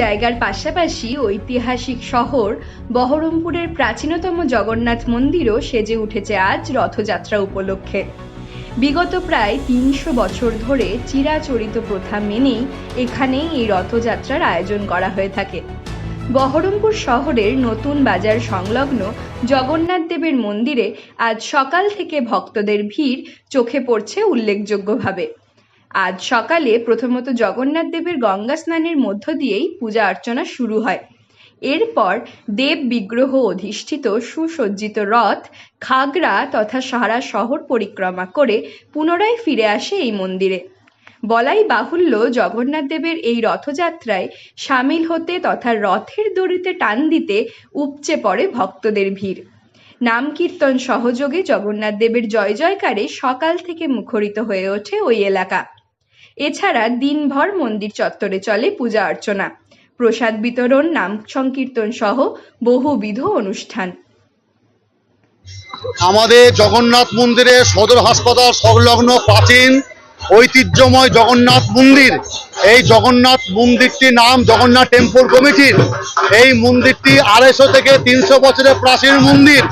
জায়গার পাশাপাশি ঐতিহাসিক শহর বহরমপুরের প্রাচীনতম জগন্নাথ মন্দিরও সেজে উঠেছে আজ রথযাত্রা উপলক্ষে। বিগত প্রায় তিনশো বছর ধরে চিরাচরিত প্রথা মেনেই এখানেই এই রথযাত্রার আয়োজন করা হয়ে থাকে। বহরমপুর শহরের নতুন বাজার সংলগ্ন জগন্নাথ দেবের মন্দিরে আজ সকাল থেকে ভক্তদের ভিড় চোখে পড়ছে উল্লেখযোগ্যভাবে। আজ সকালে প্রথমত জগন্নাথ দেবের গঙ্গা স্নানের মধ্য দিয়েই পূজা অর্চনা শুরু হয়। এরপর দেব বিগ্রহ অধিষ্ঠিত সুসজ্জিত রথ খাগড়া তথা সারা শহর পরিক্রমা করে পুনরায় ফিরে আসে এই মন্দিরে। বলাই বাহুল্য জগন্নাথ দেবের এই রথযাত্রায় সামিল হতে তথা রথের দড়িতে টান দিতে উপচে পড়ে ভক্তদের ভিড়। নাম কীর্তন সহযোগে জগন্নাথ দেবের জয় জয়কারে সকাল থেকে মুখরিত হয়ে ওঠে ওই এলাকা। এছাড়া দিনভর মন্দির চত্বরে চলে পূজা অর্চনা, প্রসাদ বিতরণ, নাম সংকীর্তন সহ বহুবিধ অনুষ্ঠান। আমাদের জগন্নাথ মন্দিরে সদর হাসপাতাল সংলগ্ন প্রাচীন ঐতিহ্যময় জগন্নাথ মন্দির। এই জগন্নাথ মন্দিরটির নাম জগন্নাথ টেম্পল কমিটির। এই মন্দিরটি আড়াইশো থেকে তিনশো বছরের প্রাচীন মন্দির।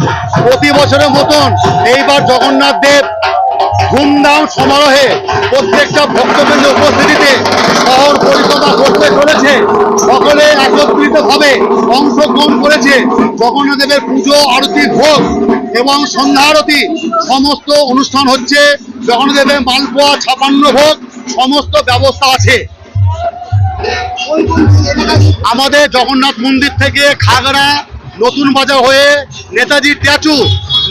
প্রতি বছরের মতন এইবার জগন্নাথ দেব ধুমধাম সমারোহে প্রত্যেকটা ভক্তবৃন্দ উপস্থিতিতে শহর পরিক্রমা করতে চলেছে। সকলে একত্রিত ভাবে অংশগ্রহণ করেছে। জগন্নাথ দেবের পুজো, আরতি, ভোগ এবং সন্ধ্যা আরতি সমস্ত অনুষ্ঠান হচ্ছে। জগন্নাথ দেবের মালপোয়া, ছাপান্ন ভোগ সমস্ত ব্যবস্থা আছে। আমাদের জগন্নাথ মন্দির থেকে খাগড়া নতুন বাজার হয়ে নেতাজি ট্যাচু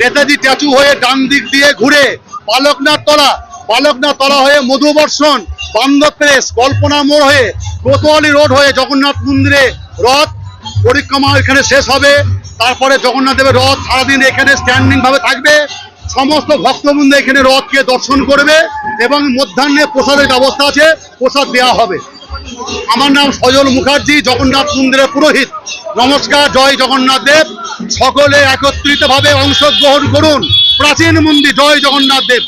নেতাজি ট্যাচু হয়ে ডান দিক দিয়ে ঘুরে বালকনাথ তলা বালকনাথ তলা হয়ে মধুবর্ষণ বান্ধব প্রেস, কল্পনা মোড় হয়ে কোতোয়ালি রোড হয়ে জগন্নাথ মন্দিরে রথ পরিক্রমা এখানে শেষ হবে। তারপরে জগন্নাথ দেবের রথ সারাদিন এখানে স্ট্যান্ডিং ভাবে থাকবে। সমস্ত ভক্তবৃন্দ এখানে রথকে দর্শন করবে এবং মধ্যাহ্নে প্রসাদের ব্যবস্থা আছে, প্রসাদ দেওয়া হবে। আমার নাম সজল মুখার্জি, জগন্নাথ মন্দিরের পুরোহিত। নমস্কার, জয় জগন্নাথ দেব। সকলে একত্রিত ভাবে অংশগ্রহণ করুন। প্রাচীন মন্দির জয় জগন্নাথ দেব।